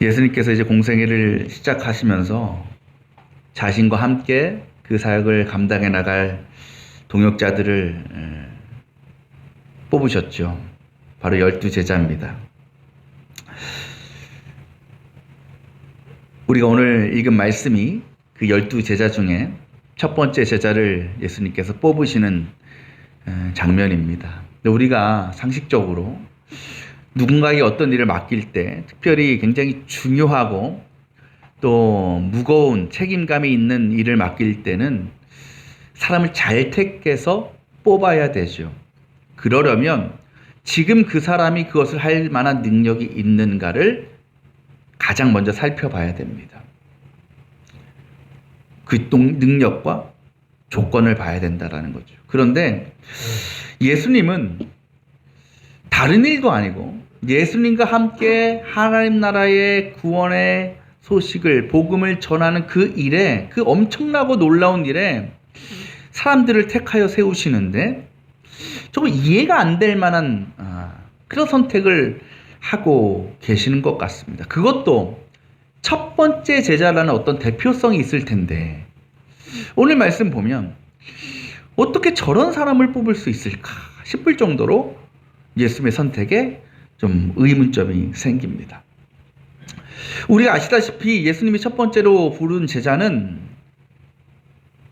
예수님께서 이제 공생애를 시작하시면서 자신과 함께 그 사역을 감당해 나갈 동역자들을 에, 뽑으셨죠. 바로 열두 제자입니다. 우리가 오늘 읽은 말씀이 그 열두 제자 중에 첫 번째 제자를 예수님께서 뽑으시는 에, 장면입니다. 우리가 상식적으로 누군가에게 어떤 일을 맡길 때 특별히 굉장히 중요하고 또 무거운 책임감이 있는 일을 맡길 때는 사람을 잘 택해서 뽑아야 되죠. 그러려면 지금 그 사람이 그것을 할 만한 능력이 있는가를 가장 먼저 살펴봐야 됩니다. 그 동- 능력과 조건을 봐야 된다라는 거죠. 그런데 예수님은 다른 일도 아니고 예수님과 함께 하나님 나라의 구원의 소식을 복음을 전하는 그 일에 그 엄청나고 놀라운 일에 사람들을 택하여 세우시는데 조금 이해가 안 될 만한 아, 그런 선택을 하고 계시는 것 같습니다. 그것도 첫 번째 제자라는 어떤 대표성이 있을 텐데 오늘 말씀 보면 어떻게 저런 사람을 뽑을 수 있을까 싶을 정도로 예수님의 선택에 좀 의문점이 생깁니다. 우리가 아시다시피 예수님이 첫 번째로 부른 제자는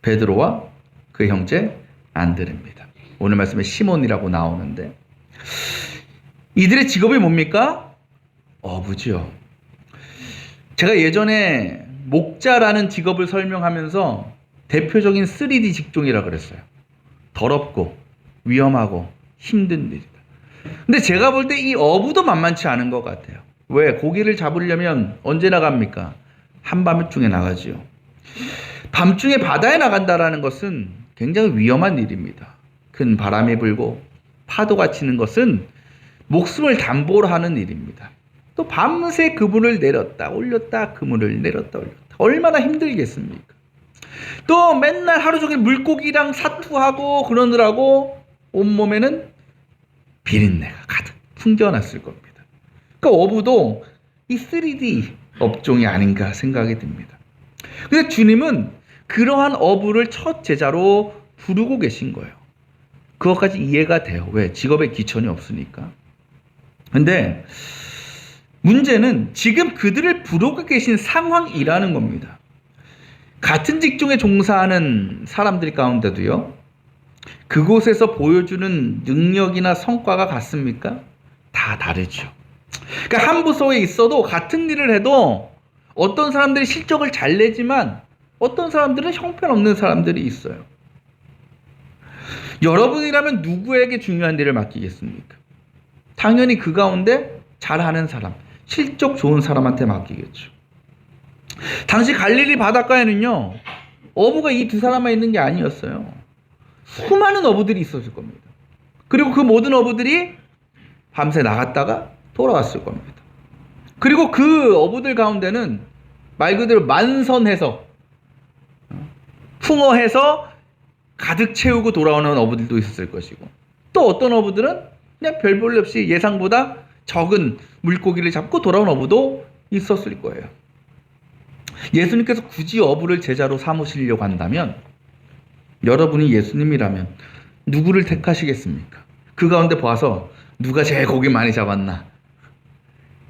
베드로와 그 형제 안드레입니다. 오늘 말씀에 시몬이라고 나오는데 이들의 직업이 뭡니까? 어부지요. 제가 예전에 목자라는 직업을 설명하면서 대표적인 3D 직종이라 그랬어요. 더럽고 위험하고 힘든 일이다. 근데 제가 볼 때 이 어부도 만만치 않은 것 같아요. 왜? 고기를 잡으려면 언제 나갑니까? 한밤중에 나가지요. 밤중에 바다에 나간다라는 것은 굉장히 위험한 일입니다. 큰 바람이 불고 파도가 치는 것은 목숨을 담보로 하는 일입니다. 또 밤새 그물을 내렸다 올렸다 그물을 내렸다 올렸다 얼마나 힘들겠습니까? 또 맨날 하루 종일 물고기랑 사투하고 그러느라고 온몸에는 비린내가 가득 풍겨났을 겁니다. 그러니까 어부도 이 3D 업종이 아닌가 생각이 듭니다. 근데 주님은 그러한 어부를 첫 제자로 부르고 계신 거예요. 그것까지 이해가 돼요. 왜? 직업에 기천이 없으니까. 근데 문제는 지금 그들을 부르고 계신 상황이라는 겁니다. 같은 직종에 종사하는 사람들 가운데도요, 그곳에서 보여주는 능력이나 성과가 같습니까? 다 다르죠. 그러니까 한 부서에 있어도 같은 일을 해도 어떤 사람들이 실적을 잘 내지만 어떤 사람들은 형편없는 사람들이 있어요. 여러분이라면 누구에게 중요한 일을 맡기겠습니까? 당연히 그 가운데 잘하는 사람, 실적 좋은 사람한테 맡기겠죠. 당시 갈릴리 바닷가에는요, 어부가 이 두 사람만 있는 게 아니었어요. 수많은 어부들이 있었을 겁니다. 그리고 그 모든 어부들이 밤새 나갔다가 돌아왔을 겁니다. 그리고 그 어부들 가운데는 말 그대로 만선해서 풍어해서 가득 채우고 돌아오는 어부들도 있었을 것이고 또 어떤 어부들은 그냥 별볼일 없이 예상보다 적은 물고기를 잡고 돌아온 어부도 있었을 거예요. 예수님께서 굳이 어부를 제자로 삼으시려고 한다면 여러분이 예수님이라면 누구를 택하시겠습니까? 그 가운데 봐서 누가 제일 고기 많이 잡았나?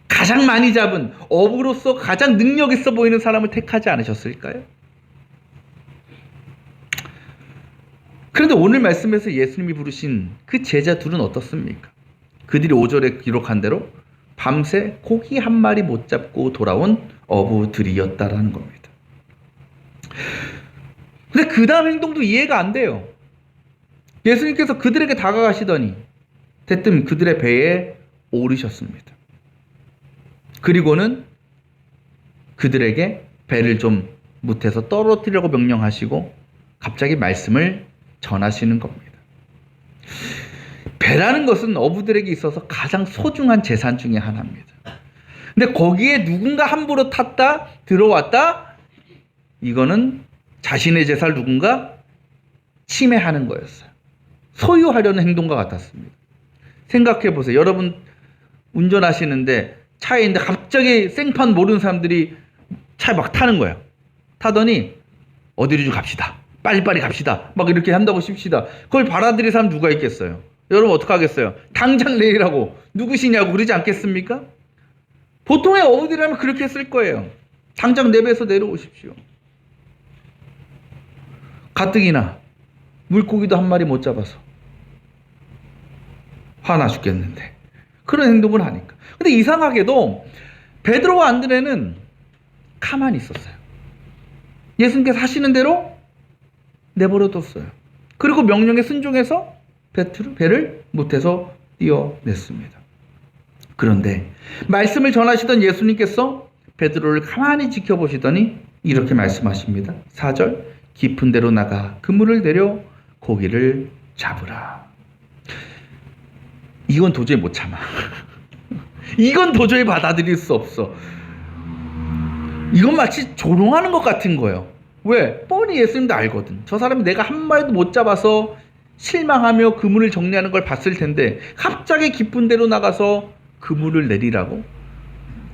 가장 많이 잡은 어부로서 가장 능력 있어 보이는 사람을 택하지 않으셨을까요? 그런데 오늘 말씀에서 예수님이 부르신 그 제자 둘은 어떻습니까? 그들이 5절에 기록한 대로 밤새 고기 한 마리 못 잡고 돌아온 어부들이었다라는 겁니다. 근데 그 다음 행동도 이해가 안 돼요. 예수님께서 그들에게 다가가시더니 대뜸 그들의 배에 오르셨습니다. 그리고는 그들에게 배를 좀 못해서 떨어뜨리려고 명령하시고 갑자기 말씀을 전하시는 겁니다. 배라는 것은 어부들에게 있어서 가장 소중한 재산 중의 하나입니다. 근데 거기에 누군가 함부로 탔다, 들어왔다, 이거는 자신의 재산을 누군가 침해하는 거였어요. 소유하려는 행동과 같았습니다. 생각해 보세요. 여러분 운전하시는데 차에 있는데 갑자기 생판 모르는 사람들이 차에 막 타는 거야. 타더니 어디로 좀 갑시다. 빨리빨리 갑시다. 막 이렇게 한다고 칩시다. 그걸 받아들일 사람 누가 있겠어요? 여러분 어떡하겠어요? 당장 내리라고 누구시냐고 그러지 않겠습니까? 보통의 어부들이라면 그렇게 했을 거예요. 당장 내배에서 내려오십시오. 가뜩이나 물고기도 한 마리 못 잡아서 화나 죽겠는데 그런 행동을 하니까. 근데 이상하게도 베드로와 안드레는 가만히 있었어요. 예수님께서 하시는 대로 내버려뒀어요. 그리고 명령에 순종해서 배트를, 배를 못해서 띄어냈습니다. 그런데 말씀을 전하시던 예수님께서 베드로를 가만히 지켜보시더니 이렇게 말씀하십니다. 4절 깊은 데로 나가 그물을 내려 고기를 잡으라. 이건 도저히 못 참아. 이건 도저히 받아들일 수 없어. 이건 마치 조롱하는 것 같은 거예요. 왜? 뻔히 예수님도 알거든. 저 사람이 내가 한 마리도 못 잡아서 실망하며 그물을 정리하는 걸 봤을 텐데 갑자기 기쁜 대로 나가서 그물을 내리라고?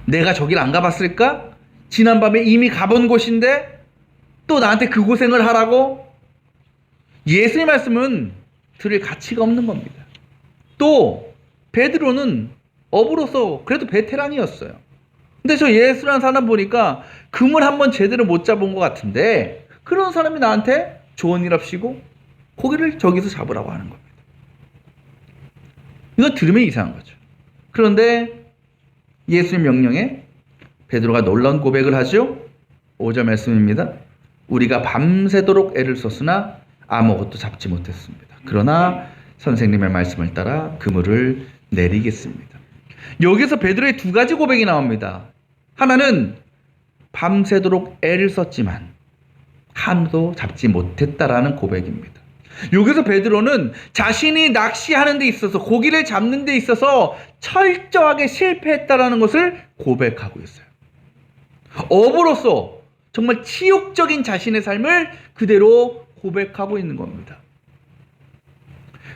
내가 저길 안 가봤을까? 지난밤에 이미 가본 곳인데 또 나한테 그 고생을 하라고? 예수의 말씀은 들을 가치가 없는 겁니다. 또 베드로는 어부로서 그래도 베테랑이었어요. 근데 저 예수라는 사람 보니까 금을 한번 제대로 못 잡은 것 같은데 그런 사람이 나한테 조언이랍시고 고기를 저기서 잡으라고 하는 겁니다. 이거 들으면 이상한 거죠. 그런데 예수의 명령에 베드로가 놀라운 고백을 하죠. 5절 말씀입니다. 우리가 밤새도록 애를 썼으나 아무것도 잡지 못했습니다. 그러나 선생님의 말씀을 따라 그물을 내리겠습니다. 여기서 베드로의 두 가지 고백이 나옵니다. 하나는 밤새도록 애를 썼지만 한도 잡지 못했다라는 고백입니다. 여기서 베드로는 자신이 낚시하는 데 있어서 고기를 잡는 데 있어서 철저하게 실패했다라는 것을 고백하고 있어요. 어부로서 정말 치욕적인 자신의 삶을 그대로 고백하고 있는 겁니다.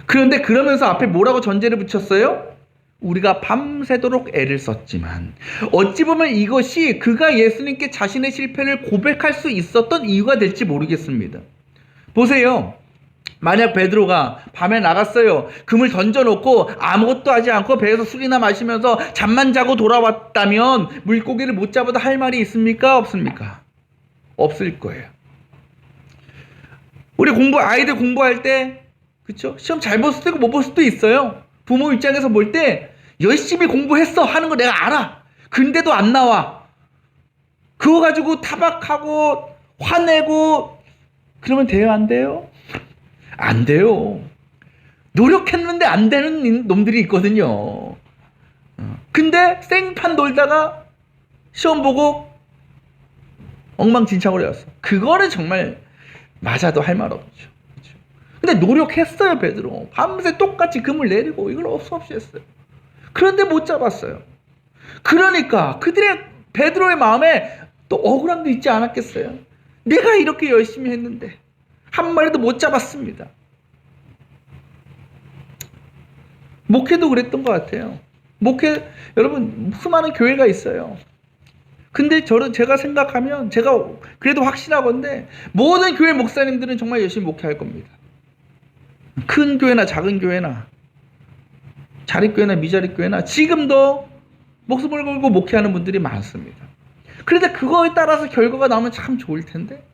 그런데 그러면서 앞에 뭐라고 전제를 붙였어요? 우리가 밤새도록 애를 썼지만 어찌 보면 이것이 그가 예수님께 자신의 실패를 고백할 수 있었던 이유가 될지 모르겠습니다. 보세요. 만약 베드로가 밤에 나갔어요. 금을 던져놓고 아무것도 하지 않고 배에서 술이나 마시면서 잠만 자고 돌아왔다면 물고기를 못 잡아도 할 말이 있습니까? 없습니까? 없을 거예요. 우리 공부 아이들 공부할 때 그쵸? 시험 잘 볼 수도 있고 못 볼 수도 있어요. 부모 입장에서 볼 때 열심히 공부했어 하는 거 내가 알아. 근데도 안 나와. 그거 가지고 타박하고 화내고 그러면 돼요 안 돼요? 안 돼요. 노력했는데 안 되는 놈들이 있거든요. 어. 근데 생판 놀다가 시험 보고 엉망진창으로 해왔어. 그거는 정말 맞아도 할 말 없죠. 그렇죠? 근데 노력했어요 베드로. 밤새 똑같이 금을 내리고 이걸 없어 없이 했어요. 그런데 못 잡았어요. 그러니까 그들의 베드로의 마음에 또 억울함도 있지 않았겠어요. 내가 이렇게 열심히 했는데 한 마리도 못 잡았습니다. 목회도 그랬던 것 같아요. 목회 여러분 수많은 교회가 있어요. 근데 저는 제가 생각하면 제가 그래도 확신하건데 모든 교회 목사님들은 정말 열심히 목회할 겁니다. 큰 교회나 작은 교회나 자립교회나 미자립교회나 지금도 목숨을 걸고 목회하는 분들이 많습니다. 그런데 그거에 따라서 결과가 나오면 참 좋을 텐데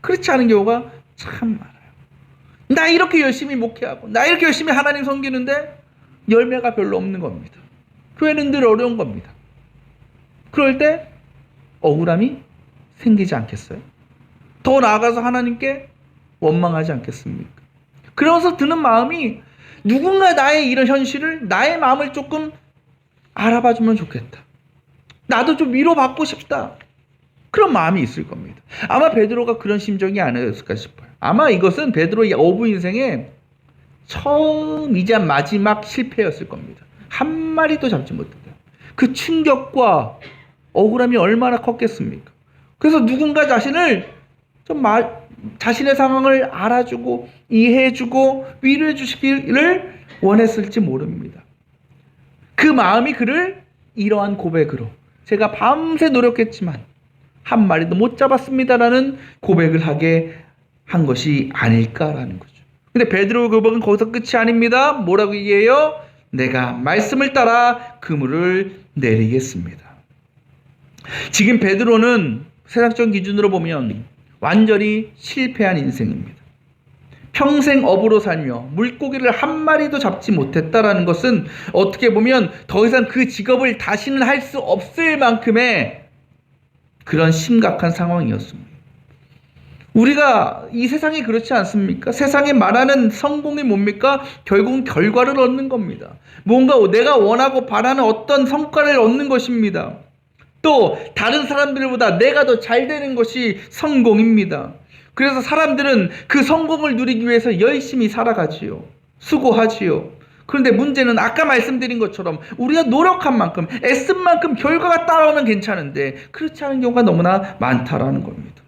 그렇지 않은 경우가 참 많아요. 나 이렇게 열심히 목회하고 나 이렇게 열심히 하나님 섬기는데 열매가 별로 없는 겁니다. 교회는 늘 어려운 겁니다. 그럴 때 억울함이 생기지 않겠어요? 더 나아가서 하나님께 원망하지 않겠습니까? 그러면서 드는 마음이 누군가 나의 이런 현실을 나의 마음을 조금 알아봐 주면 좋겠다. 나도 좀 위로받고 싶다. 그런 마음이 있을 겁니다. 아마 베드로가 그런 심정이 아니었을까 싶어요. 아마 이것은 베드로의 어부 인생의 처음이자 마지막 실패였을 겁니다. 한 마리도 잡지 못했다. 그 충격과 억울함이 얼마나 컸겠습니까? 그래서 누군가 자신을 좀 마, 자신의 상황을 알아주고 이해해주고 위로해 주시기를 원했을지 모릅니다. 그 마음이 그를 이러한 고백으로 제가 밤새 노력했지만 한 마리도 못 잡았습니다라는 고백을 하게 한 것이 아닐까라는 거죠. 근데 베드로의 고백은 거기서 끝이 아닙니다. 뭐라고 얘기해요? 내가 말씀을 따라 그물을 내리겠습니다. 지금 베드로는 세상적 기준으로 보면 완전히 실패한 인생입니다. 평생 업으로 살며 물고기를 한 마리도 잡지 못했다라는 것은 어떻게 보면 더 이상 그 직업을 다시는 할 수 없을 만큼의 그런 심각한 상황이었습니다. 우리가 이 세상이 그렇지 않습니까? 세상에 말하는 성공이 뭡니까? 결국은 결과를 얻는 겁니다. 뭔가 내가 원하고 바라는 어떤 성과를 얻는 것입니다. 또 다른 사람들보다 내가 더 잘 되는 것이 성공입니다. 그래서 사람들은 그 성공을 누리기 위해서 열심히 살아가지요. 수고하지요. 그런데 문제는 아까 말씀드린 것처럼 우리가 노력한 만큼, 애쓴 만큼 결과가 따라오면 괜찮은데 그렇지 않은 경우가 너무나 많다라는 겁니다.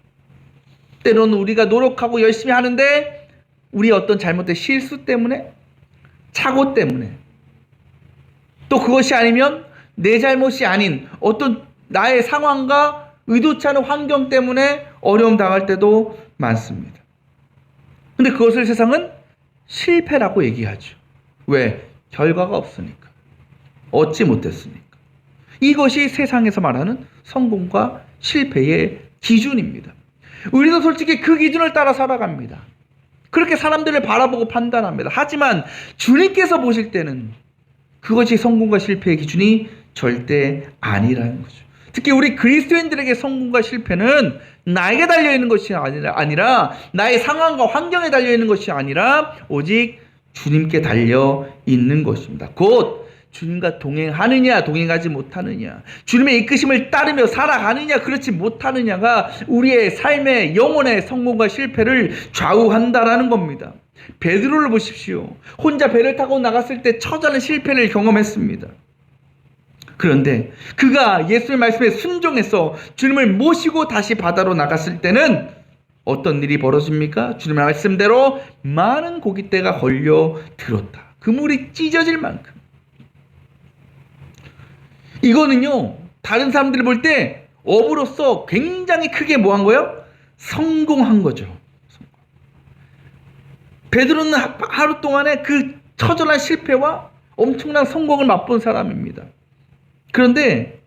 때로는 우리가 노력하고 열심히 하는데 우리 어떤 잘못된 실수 때문에, 착오 때문에, 또 그것이 아니면 내 잘못이 아닌 어떤 나의 상황과 의도치 않은 환경 때문에 어려움 당할 때도 많습니다. 근데 그것을 세상은 실패라고 얘기하죠. 왜? 결과가 없으니까. 얻지 못했으니까. 이것이 세상에서 말하는 성공과 실패의 기준입니다. 우리도 솔직히 그 기준을 따라 살아갑니다. 그렇게 사람들을 바라보고 판단합니다. 하지만 주님께서 보실 때는 그것이 성공과 실패의 기준이 절대 아니라는 거죠. 특히 우리 그리스도인들에게 성공과 실패는 나에게 달려 있는 것이 아니라, 나의 상황과 환경에 달려 있는 것이 아니라 오직 주님께 달려 있는 것입니다. 곧 주님과 동행하느냐, 동행하지 못하느냐, 주님의 이끄심을 따르며 살아가느냐, 그렇지 못하느냐가 우리의 삶의 영혼의 성공과 실패를 좌우한다라는 겁니다. 베드로를 보십시오. 혼자 배를 타고 나갔을 때 처절한 실패를 경험했습니다. 그런데 그가 예수의 말씀에 순종해서 주님을 모시고 다시 바다로 나갔을 때는 어떤 일이 벌어집니까? 주님의 말씀대로 많은 고깃대가 걸려 들었다. 그물이 찢어질 만큼. 이거는요, 다른 사람들이 볼 때 업으로서 굉장히 크게 뭐 한 거예요? 성공한 거죠. 베드로는 하루 동안에 그 처절한 실패와 엄청난 성공을 맛본 사람입니다. 그런데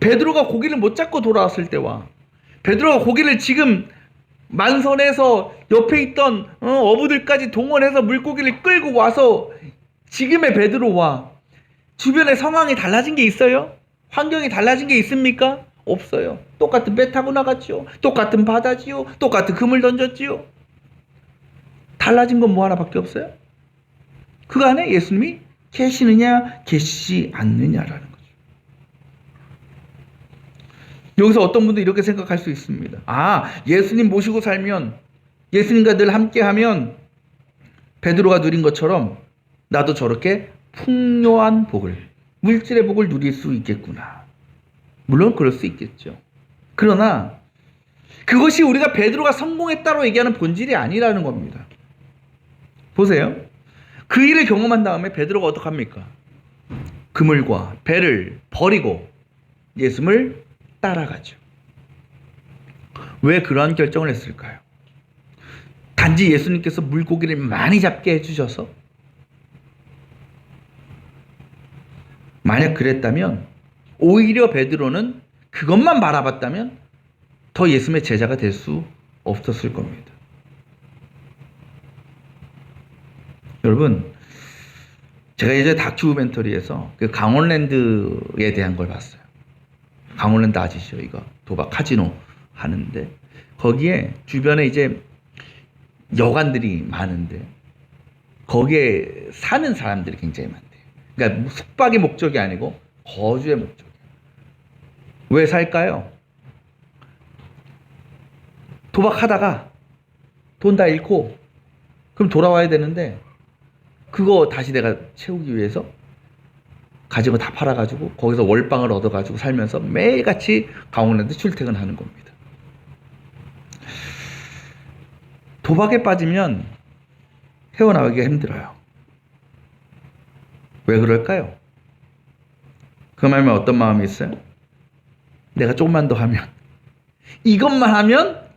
베드로가 고기를 못 잡고 돌아왔을 때와 베드로가 고기를 지금 만선에서 옆에 있던 어, 부들까지 동원해서 물고기를 끌고 와서 지금의 베드로와 주변의 상황이 달라진 게 있어요? 환경이 달라진 게 있습니까? 없어요. 똑같은 배 타고 나갔죠. 똑같은 바다지요. 똑같은 금을 던졌지요. 달라진 건 뭐 하나밖에 없어요. 그 안에 예수님이 계시느냐 계시지 않느냐라는 거죠. 여기서 어떤 분도 이렇게 생각할 수 있습니다. 아, 예수님 모시고 살면 예수님과 늘 함께 하면 베드로가 누린 것처럼 나도 저렇게 풍요한 복을 물질의 복을 누릴 수 있겠구나. 물론 그럴 수 있겠죠. 그러나 그것이 우리가 베드로가 성공했다고 얘기하는 본질이 아니라는 겁니다. 보세요. 그 일을 경험한 다음에 베드로가 어떡합니까? 그물과 배를 버리고 예수를 따라가죠. 왜 그러한 결정을 했을까요? 단지 예수님께서 물고기를 많이 잡게 해주셔서 만약 그랬다면 오히려 베드로는 그것만 바라봤다면 더 예수님의 제자가 될 수 없었을 겁니다. 여러분, 제가 예전에 다큐멘터리에서 그 강원랜드에 대한 걸 봤어요. 강원랜드 아시죠? 이거 도박 카지노 하는데 거기에 주변에 이제 여관들이 많은데 거기에 사는 사람들이 굉장히 많대요. 그러니까 숙박의 목적이 아니고 거주의 목적이에요. 왜 살까요? 도박하다가 돈 다 잃고 그럼 돌아와야 되는데 그거 다시 내가 채우기 위해서 가진 거 다 팔아가지고 거기서 월방을 얻어가지고 살면서 매일같이 강원랜드 출퇴근하는 겁니다. 도박에 빠지면 헤어나오기가 힘들어요. 왜 그럴까요? 그 말면 어떤 마음이 있어요? 내가 조금만 더 하면 이것만 하면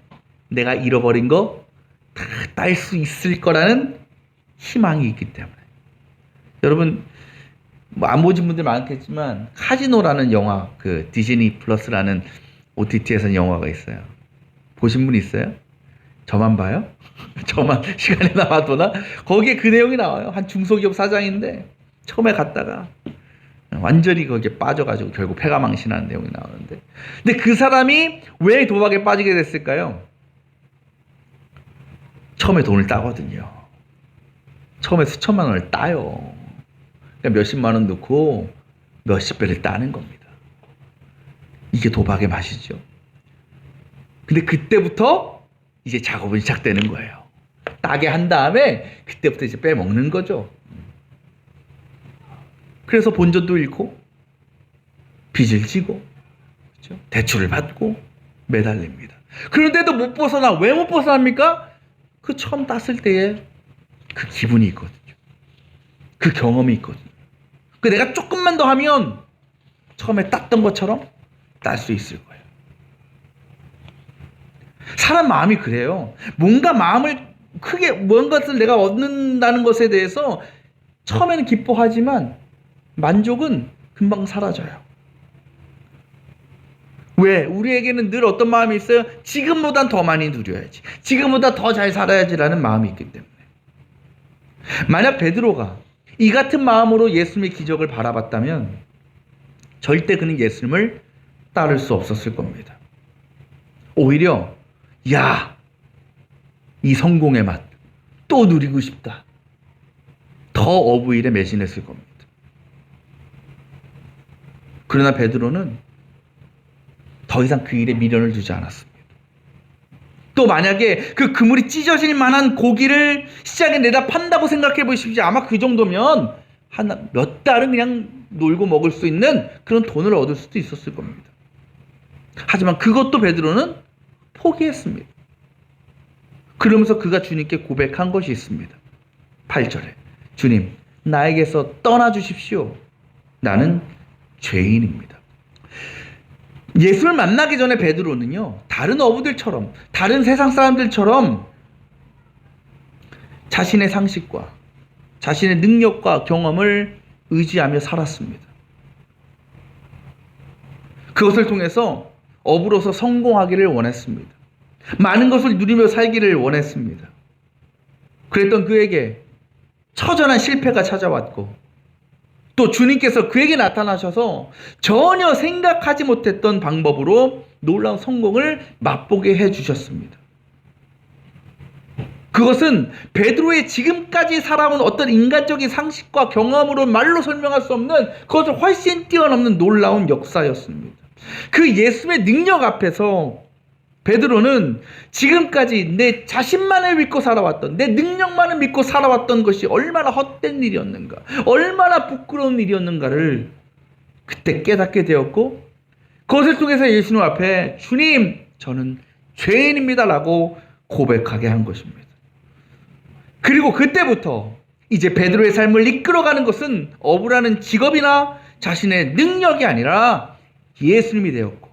내가 잃어버린 거 다 딸 수 있을 거라는 희망이 있기 때문에 여러분 뭐 안 보신 분들 많겠지만 카지노라는 영화 그 디즈니 플러스라는 OTT에서 영화가 있어요. 보신 분 있어요? 저만 봐요? 저만 시간이 남아도나? 거기에 그 내용이 나와요. 한 중소기업 사장인데 처음에 갔다가 완전히 거기에 빠져가지고 결국 폐가 망신하는 내용이 나오는데 근데 그 사람이 왜 도박에 빠지게 됐을까요? 처음에 돈을 따거든요. 처음에 수천만 원을 따요. 그러니까 몇십만 원 넣고 몇십 배를 따는 겁니다. 이게 도박의 맛이죠. 근데 그때부터 이제 작업은 시작되는 거예요. 따게 한 다음에 그때부터 이제 빼먹는 거죠. 그래서 본전도 잃고 빚을 지고 그렇죠? 대출을 받고 매달립니다. 그런데도 못 벗어나 왜 못 벗어납니까? 그 처음 땄을 때의 그 기분이 있거든요. 그 경험이 있거든요. 그 내가 조금만 더 하면 처음에 땄던 것처럼 딸 수 있을 거예요. 사람 마음이 그래요. 뭔가 마음을 크게 뭔가를 내가 얻는다는 것에 대해서 처음에는 기뻐하지만 만족은 금방 사라져요. 왜? 우리에게는 늘 어떤 마음이 있어요? 지금보단 더 많이 누려야지. 지금보다 더 잘 살아야지라는 마음이 있기 때문에. 만약 베드로가 이 같은 마음으로 예수님의 기적을 바라봤다면 절대 그는 예수님을 따를 수 없었을 겁니다. 오히려 야, 이 성공의 맛 또 누리고 싶다. 더 어부일에 매진했을 겁니다. 그러나 베드로는 더 이상 그 일에 미련을 두지 않았습니다. 또 만약에 그 그물이 찢어질 만한 고기를 시장에 내다 판다고 생각해 보십시오. 아마 그 정도면 한 몇 달은 그냥 놀고 먹을 수 있는 그런 돈을 얻을 수도 있었을 겁니다. 하지만 그것도 베드로는 포기했습니다. 그러면서 그가 주님께 고백한 것이 있습니다. 8절에 주님 나에게서 떠나 주십시오. 나는 죄인입니다. 예수를 만나기 전에 베드로는요. 다른 어부들처럼 다른 세상 사람들처럼 자신의 상식과 자신의 능력과 경험을 의지하며 살았습니다. 그것을 통해서 어부로서 성공하기를 원했습니다. 많은 것을 누리며 살기를 원했습니다. 그랬던 그에게 처절한 실패가 찾아왔고 또 주님께서 그에게 나타나셔서 전혀 생각하지 못했던 방법으로 놀라운 성공을 맛보게 해 주셨습니다. 그것은 베드로의 지금까지 살아온 어떤 인간적인 상식과 경험으로 말로 설명할 수 없는 그것을 훨씬 뛰어넘는 놀라운 역사였습니다. 그 예수의 능력 앞에서 베드로는 지금까지 내 자신만을 믿고 살아왔던 내 능력만을 믿고 살아왔던 것이 얼마나 헛된 일이었는가 얼마나 부끄러운 일이었는가를 그때 깨닫게 되었고 그것을 통해서 예수님 앞에 주님 저는 죄인입니다 라고 고백하게 한 것입니다. 그리고 그때부터 이제 베드로의 삶을 이끌어가는 것은 어부라는 직업이나 자신의 능력이 아니라 예수님이 되었고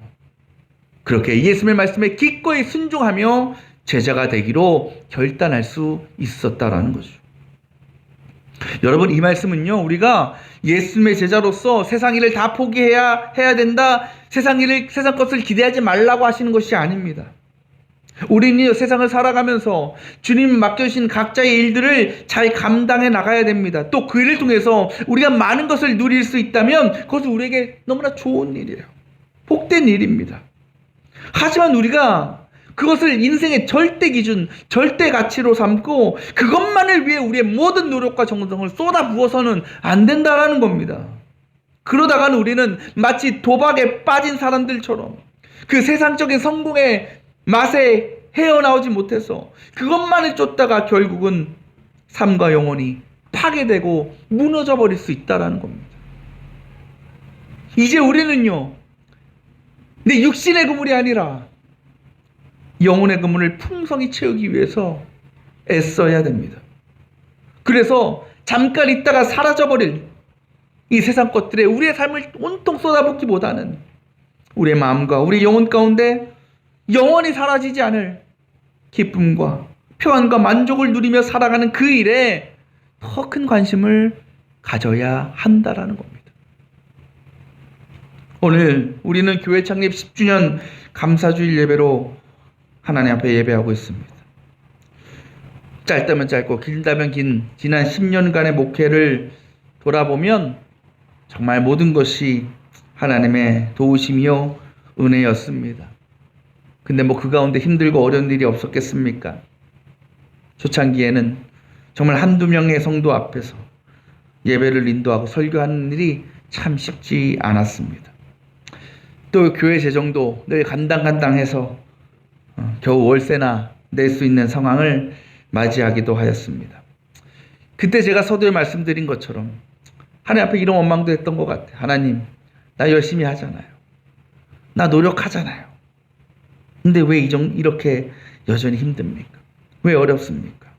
그렇게 예수님의 말씀에 기꺼이 순종하며 제자가 되기로 결단할 수 있었다라는 거죠. 여러분 이 말씀은요 우리가 예수님의 제자로서 세상 일을 다 포기해야 해야 된다 세상 일을 세상 것을 기대하지 말라고 하시는 것이 아닙니다. 우리는 세상을 살아가면서 주님 맡겨주신 각자의 일들을 잘 감당해 나가야 됩니다. 또 그 일을 통해서 우리가 많은 것을 누릴 수 있다면 그것은 우리에게 너무나 좋은 일이에요. 복된 일입니다. 하지만 우리가 그것을 인생의 절대 기준, 절대 가치로 삼고 그것만을 위해 우리의 모든 노력과 정성을 쏟아 부어서는 안 된다라는 겁니다. 그러다가는 우리는 마치 도박에 빠진 사람들처럼 그 세상적인 성공의 맛에 헤어나오지 못해서 그것만을 쫓다가 결국은 삶과 영혼이 파괴되고 무너져 버릴 수 있다라는 겁니다. 이제 우리는요, 내 육신의 그물이 아니라 영혼의 그물을 풍성히 채우기 위해서 애써야 됩니다. 그래서 잠깐 있다가 사라져버릴 이 세상 것들에 우리의 삶을 온통 쏟아붓기보다는 우리의 마음과 우리 영혼 가운데 영원히 사라지지 않을 기쁨과 평안과 만족을 누리며 살아가는 그 일에 더 큰 관심을 가져야 한다라는 겁니다. 오늘 우리는 교회 창립 10주년 감사주일 예배로 하나님 앞에 예배하고 있습니다. 짧다면 짧고 길다면 긴 지난 10년간의 목회를 돌아보면 정말 모든 것이 하나님의 도우심이요 은혜였습니다. 근데 뭐 그 가운데 힘들고 어려운 일이 없었겠습니까? 초창기에는 정말 한두 명의 성도 앞에서 예배를 인도하고 설교하는 일이 참 쉽지 않았습니다. 또 교회 재정도 늘 간당간당해서 어, 겨우 월세나 낼 수 있는 상황을 맞이하기도 하였습니다. 그때 제가 서두에 말씀드린 것처럼 하나님 앞에 이런 원망도 했던 것 같아요. 하나님, 나 열심히 하잖아요. 나 노력하잖아요. 근데 왜 이정, 이렇게 여전히 힘듭니까? 왜 어렵습니까?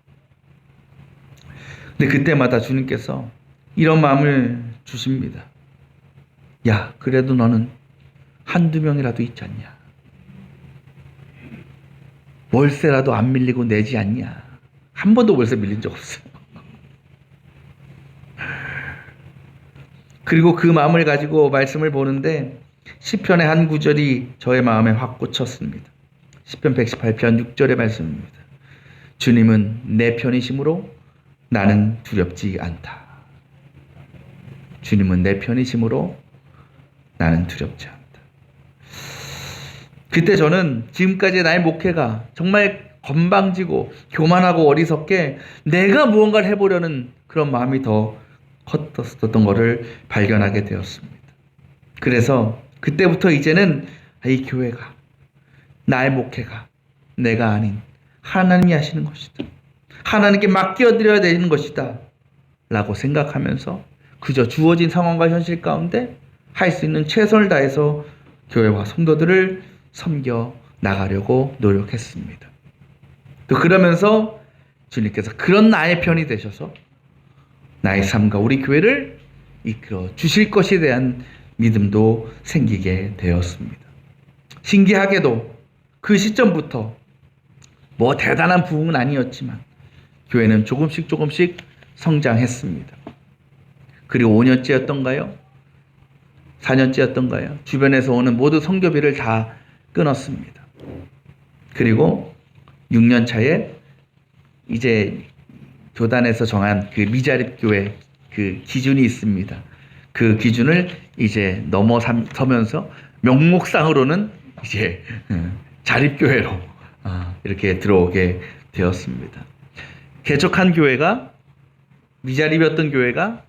근데 그때마다 주님께서 이런 마음을 주십니다. 야, 그래도 너는 한두 명이라도 있지 않냐? 월세라도 안 밀리고 내지 않냐? 한 번도 월세 밀린 적 없어요. 그리고 그 마음을 가지고 말씀을 보는데 시편의 한 구절이 저의 마음에 확 꽂혔습니다. 시편 118편 6절의 말씀입니다. 주님은 내 편이심으로 나는 두렵지 않다. 주님은 내 편이심으로 나는 두렵지 않다. 그때 저는 지금까지 나의 목회가 정말 건방지고 교만하고 어리석게 내가 무언가를 해보려는 그런 마음이 더 컸었던 것을 발견하게 되었습니다. 그래서 그때부터 이제는 이 교회가 나의 목회가 내가 아닌 하나님이 하시는 것이다. 하나님께 맡겨드려야 되는 것이다. 라고 생각하면서 그저 주어진 상황과 현실 가운데 할 수 있는 최선을 다해서 교회와 성도들을 섬겨 나가려고 노력했습니다. 또 그러면서 주님께서 그런 나의 편이 되셔서 나의 삶과 우리 교회를 이끌어 주실 것에 대한 믿음도 생기게 되었습니다. 신기하게도 그 시점부터 뭐 대단한 부흥은 아니었지만 교회는 조금씩 조금씩 성장했습니다. 그리고 5년째였던가요? 4년째였던가요? 주변에서 오는 모두 성교비를 다 끊었습니다. 그리고 6년 차에 이제 교단에서 정한 그 미자립 교회 그 기준이 있습니다. 그 기준을 이제 넘어서면서 명목상으로는 이제 자립교회로 아, 이렇게 들어오게 되었습니다. 개척한 교회가 미자립이었던 교회가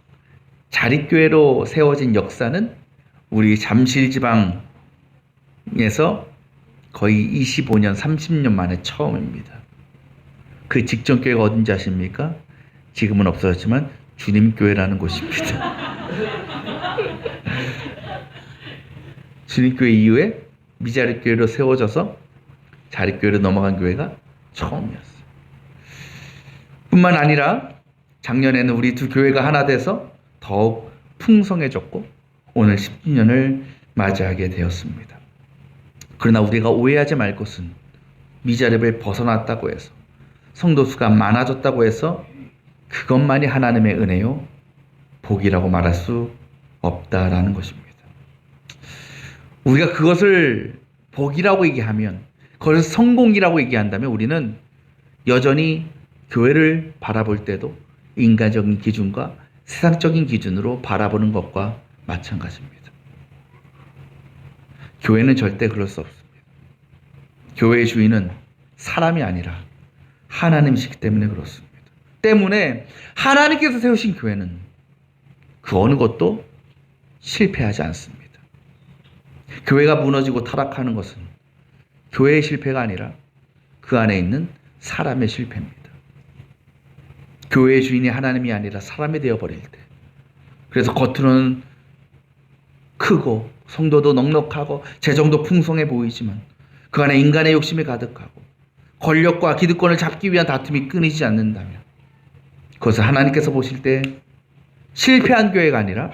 자립교회로 세워진 역사는 우리 잠실지방에서 거의 25년, 30년 만에 처음입니다. 그 직전 교회가 어딘지 아십니까? 지금은 없어졌지만 주님 교회라는 곳입니다. 주님 교회 이후에 미자립 교회로 세워져서 자립 교회로 넘어간 교회가 처음이었어요. 뿐만 아니라 작년에는 우리 두 교회가 하나 돼서 더욱 풍성해졌고 오늘 10주년을 맞이하게 되었습니다. 그러나 우리가 오해하지 말 것은 미자립을 벗어났다고 해서 성도 수가 많아졌다고 해서 그것만이 하나님의 은혜요 복이라고 말할 수 없다라는 것입니다. 우리가 그것을 복이라고 얘기하면 그것을 성공이라고 얘기한다면 우리는 여전히 교회를 바라볼 때도 인간적인 기준과 세상적인 기준으로 바라보는 것과 마찬가지입니다. 교회는 절대 그럴 수 없습니다. 교회의 주인은 사람이 아니라 하나님이시기 때문에 그렇습니다. 때문에 하나님께서 세우신 교회는 그 어느 것도 실패하지 않습니다. 교회가 무너지고 타락하는 것은 교회의 실패가 아니라 그 안에 있는 사람의 실패입니다. 교회의 주인이 하나님이 아니라 사람이 되어버릴 때. 그래서 겉으로는 크고 성도도 넉넉하고 재정도 풍성해 보이지만 그 안에 인간의 욕심이 가득하고 권력과 기득권을 잡기 위한 다툼이 끊이지 않는다면 그것을 하나님께서 보실 때 실패한 교회가 아니라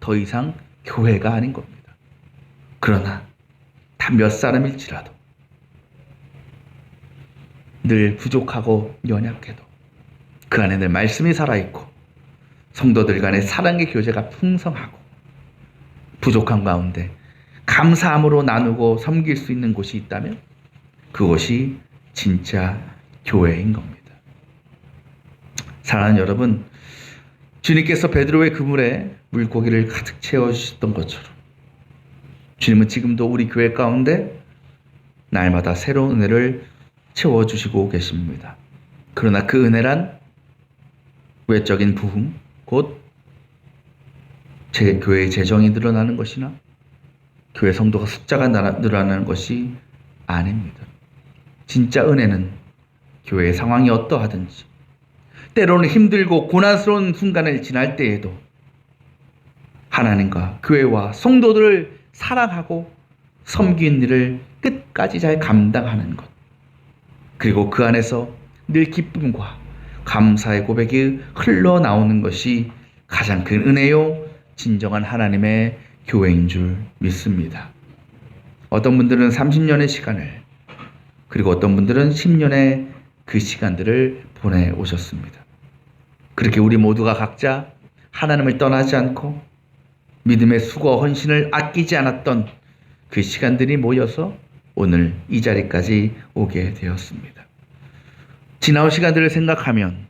더 이상 교회가 아닌 겁니다. 그러나 다몇 사람일지라도 늘 부족하고 연약해도 그 안에 늘 말씀이 살아있고 성도들 간의 사랑의 교제가 풍성하고 부족한 가운데 감사함으로 나누고 섬길 수 있는 곳이 있다면 그곳이 진짜 교회인 겁니다. 사랑하는 여러분, 주님께서 베드로의 그물에 물고기를 가득 채워주셨던 것처럼 주님은 지금도 우리 교회 가운데 날마다 새로운 은혜를 채워주시고 계십니다. 그러나 그 은혜란 외적인 부흥, 곧 제 교회의 재정이 늘어나는 것이나 교회 성도가 숫자가 나- 늘어나는 것이 아닙니다. 진짜 은혜는 교회의 상황이 어떠하든지 때로는 힘들고 고난스러운 순간을 지날 때에도 하나님과 교회와 성도들을 사랑하고 섬기는 일을 끝까지 잘 감당하는 것. 그리고 그 안에서 늘 기쁨과 감사의 고백이 흘러나오는 것이 가장 큰 은혜요, 진정한 하나님의 교회인 줄 믿습니다. 어떤 분들은 30년의 시간을, 그리고 어떤 분들은 10년의 그 시간들을 보내 오셨습니다. 그렇게 우리 모두가 각자 하나님을 떠나지 않고 믿음의 수고 헌신을 아끼지 않았던 그 시간들이 모여서 오늘 이 자리까지 오게 되었습니다. 지나온 시간들을 생각하면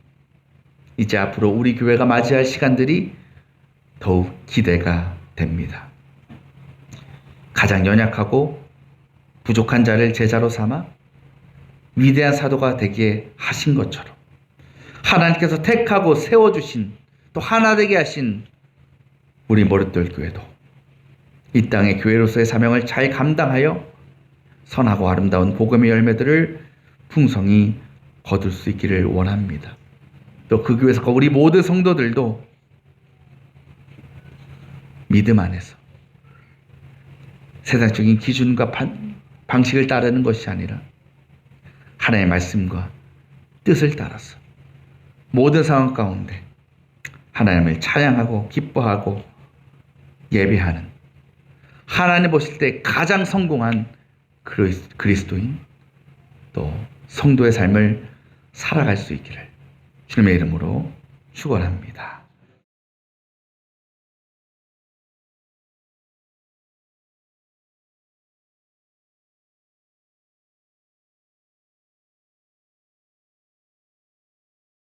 이제 앞으로 우리 교회가 맞이할 시간들이 더욱 기대가 됩니다. 가장 연약하고 부족한 자를 제자로 삼아 위대한 사도가 되게 하신 것처럼 하나님께서 택하고 세워주신 또 하나 되게 하신 우리 모릇돌 교회도 이 땅의 교회로서의 사명을 잘 감당하여 선하고 아름다운 복음의 열매들을 풍성히 거둘 수 있기를 원합니다. 또 그 교회에서 우리 모든 성도들도 믿음 안에서 세상적인 기준과 반- 방식을 따르는 것이 아니라 하나님의 말씀과 뜻을 따라서 모든 상황 가운데 하나님을 찬양하고 기뻐하고 예배하는 하나님 보실 때 가장 성공한 그리스- 그리스도인 또 성도의 삶을 살아갈 수 있기를 주님의 이름으로 축원합니다.